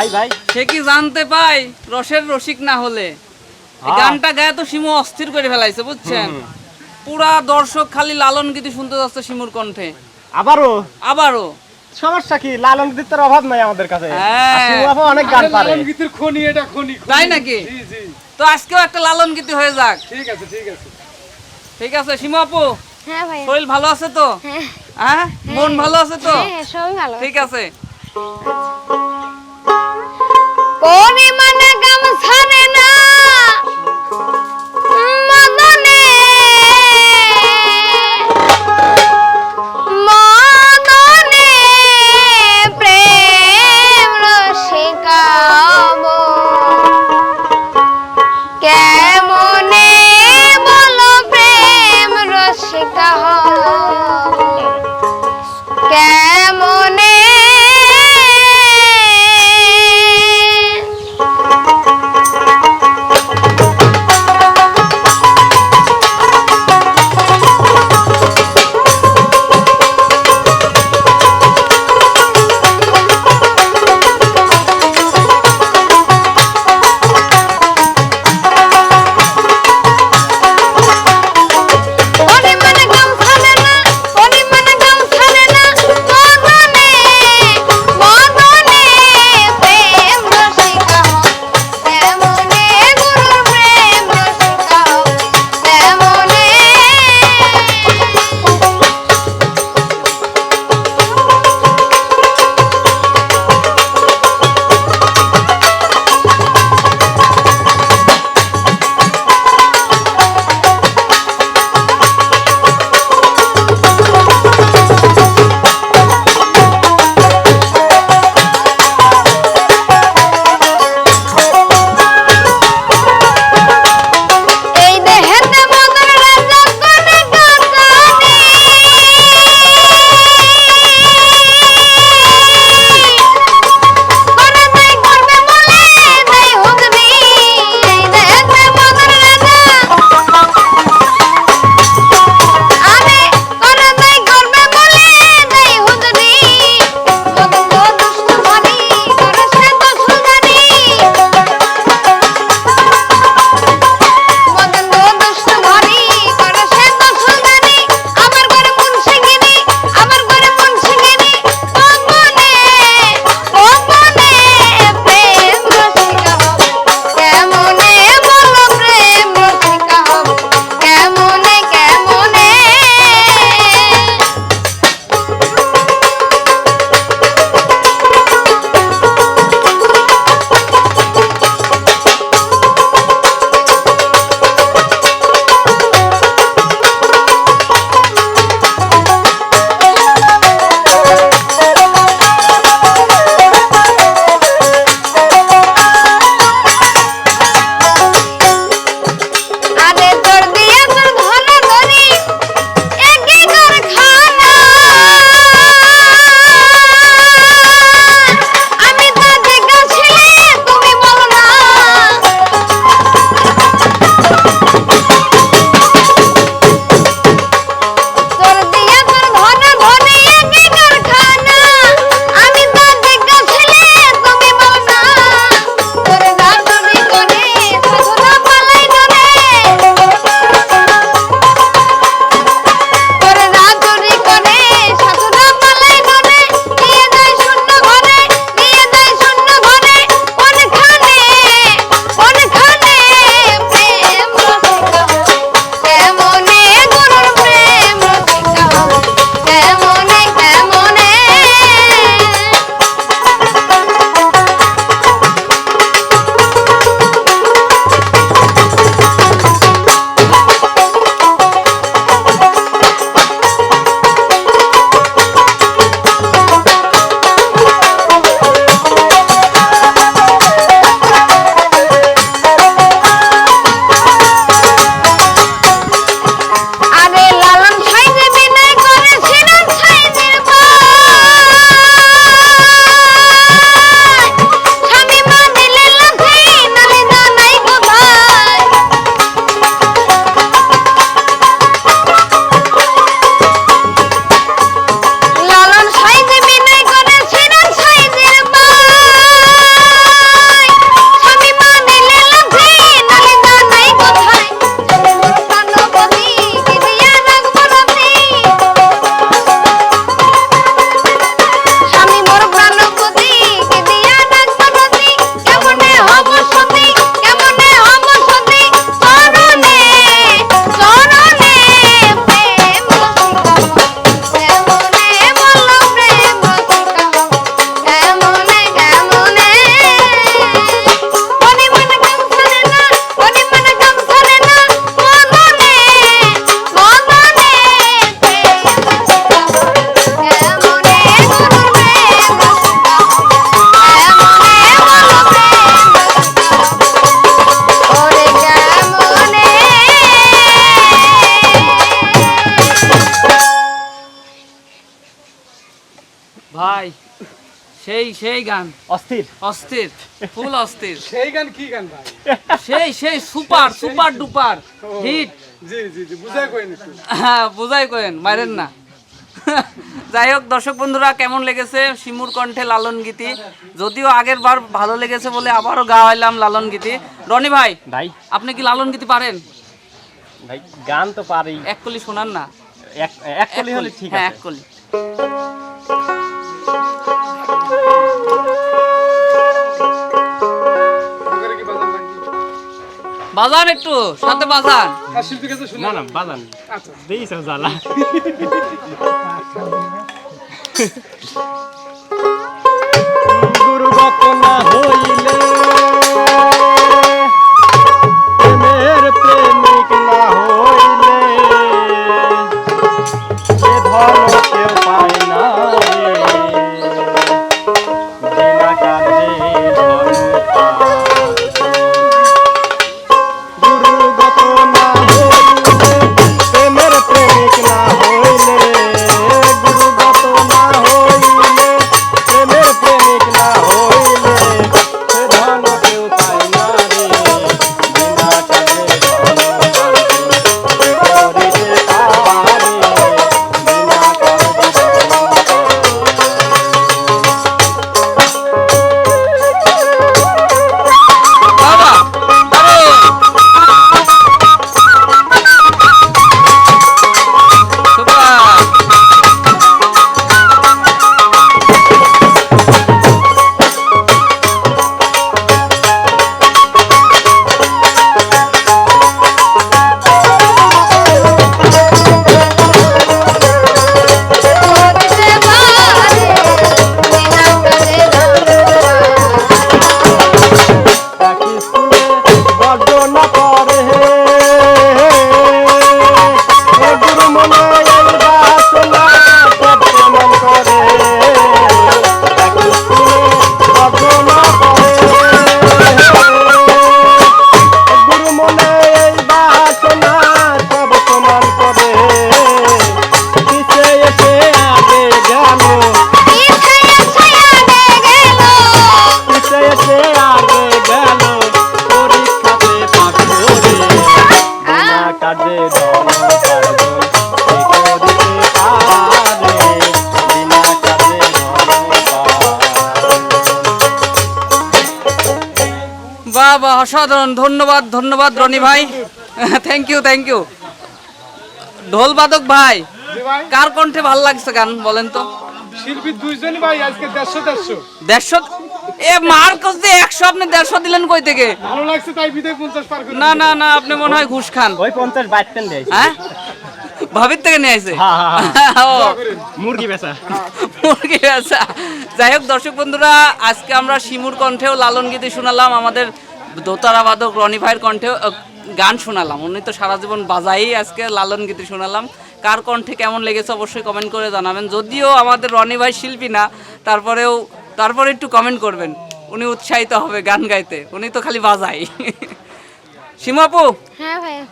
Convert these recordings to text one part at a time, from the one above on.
ভাই ভাই। সে কি জানতে পাই রসের রসিক না হলে। হ্যাঁ। গানটা গায়ে তো শিমু অস্থির করে ফেলাইছে বুঝছেন? পুরা দর্শক খালি লালন গীতি শুনতে যাচ্ছে শিমুর কণ্ঠে। আবারও? আবারও। সমস্যা কি? লালন গীতের অভাব নাই আমাদের কাছে। হ্যাঁ। অনেক গান পারে। লালন গীতের খনি এটা খনি। তাই নাকি? জি জি। তো আজকেও একটা লালন গীতি হয়ে যাক। ঠিক আছে ঠিক আছে। ঠিক আছে শিমু আপু? হ্যাঁ ভাই শরীর ভালো আছে তো? হ্যাঁ। হ্যাঁ? মন ভালো আছে তো? হ্যাঁ সবই ভালো ঠিক আছে। 过年 সেই সেই গান। অস্থির। অস্থির ফুল অস্থির। সেই গান কি গান ভাই? সেই সেই সুপার সুপার ডুপার হিট। জি জি জি বুঝাই কই একটু। হ্যাঁ বুঝাই করেন মাইরেন না। যাই হোক দর্শক বন্ধুরা কেমন লেগেছে শিমুর কণ্ঠে লালন গীতি? যদিও আগের বার ভালো লেগেছে বলে আবারও গাওয়াইলাম লালন গীতি। রনি ভাই ভাই। আপনি কি লালন গীতি পারেন? ভাই গান তো পারি। এক কলি শোনান না। এক এক কলি হলে ঠিক হ্যাঁ আছে। এক কলি। বাজান একটু সাথে বাজান। না না বাজান। আচ্ছা। দিয়েছে জ্বালা। অসাধারণ ধন্যবাদ ধন্যবাদ রনি ভাই। থ্যাংক ইউ থ্যাংক ইউ ঢোল বাদক ভাই কার কণ্ঠে ভালো লাগছে গান বলেন তো? শিল্পী দুইজনই ভাই আজকে দেড়শো দেড়শো। দেড়শো? এ মার কাছে একশো আপনি দেড়শো দিলেন কই থেকে? ভালো লাগছে তাই বিদায় পঞ্চাশ পার না না না আপনি মনে হয় ঘুষ খান। ওই পঞ্চাশ বাইতেন হ্যাঁ? ভাবির থেকে নিয়ে আসে হ্যাঁ, হ্যাঁ, মুরগি বেচা। মুরগি বেচা। যাই হোক দর্শক বন্ধুরা আজকে আমরা শিমুর কণ্ঠেও লালন গীতি শোনালাম আমাদের দোতারা বাদক রনি ভাইয়ের কণ্ঠেও আহ, গান শোনালাম। উনি তো সারা জীবন বাজাই আজকে লালন গীতি শোনালাম। কার কণ্ঠে কেমন লেগেছে অবশ্যই কমেন্ট করে জানাবেন। যদিও আমাদের রনি ভাই শিল্পী না তারপরেও তারপরে একটু কমেন্ট করবেন। উনি উৎসাহিত হবে গান গাইতে। উনি তো খালি বাজাই সীমাপু হ্যাঁ ভাইয়া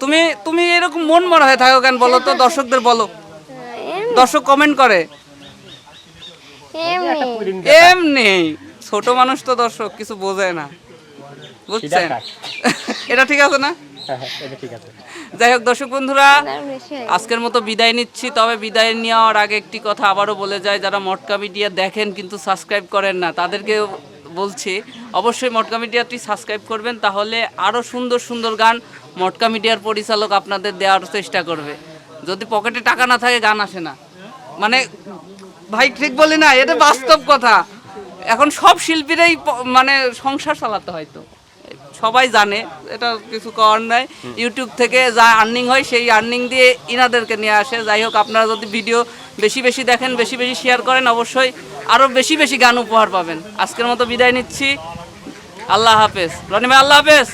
তুমি তুমি এরকম মন মরা হয়ে থাকো কেন বলো তো? দর্শকদের বলো। দর্শক কমেন্ট করে। এমনি। এমনি। ছোট মানুষ তো দর্শক কিছু বোঝে না। বুঝছেন? এটা ঠিক আছে না? হ্যাঁ হ্যাঁ এটা ঠিক আছে। যাই হোক দর্শক বন্ধুরা। আজকের মতো বিদায় নিচ্ছি। তবে বিদায় নেওয়ার আগে একটি কথা আবারও বলে যায় যারা মটকা মিডিয়া দেখেন কিন্তু সাবস্ক্রাইব করেন না তাদেরকে বলছি অবশ্যই মটকা মিডিয়াটি সাবস্ক্রাইব করবেন তাহলে আরও সুন্দর সুন্দর গান মটকা মিডিয়ার পরিচালক আপনাদের দেওয়ার চেষ্টা করবে। যদি পকেটে টাকা না থাকে গান আসে না। মানে ভাই ঠিক বলি না এটা বাস্তব কথা। এখন সব শিল্পীরাই মানে সংসার চালাতে হয় তো। সবাই জানে, এটা কিছু করার নাই। ইউটিউব থেকে যা আর্নিং হয়, সেই আর্নিং দিয়ে ইনাদেরকে নিয়ে আসে। যাই হোক, আপনারা যদি ভিডিও বেশি বেশি দেখেন, বেশি বেশি শেয়ার করেন, অবশ্যই আরও বেশি বেশি গান উপহার পাবেন। আজকের মতো বিদায় নিচ্ছি। আল্লাহ হাফেজ। রনি ভাই, আল্লাহ হাফেজ।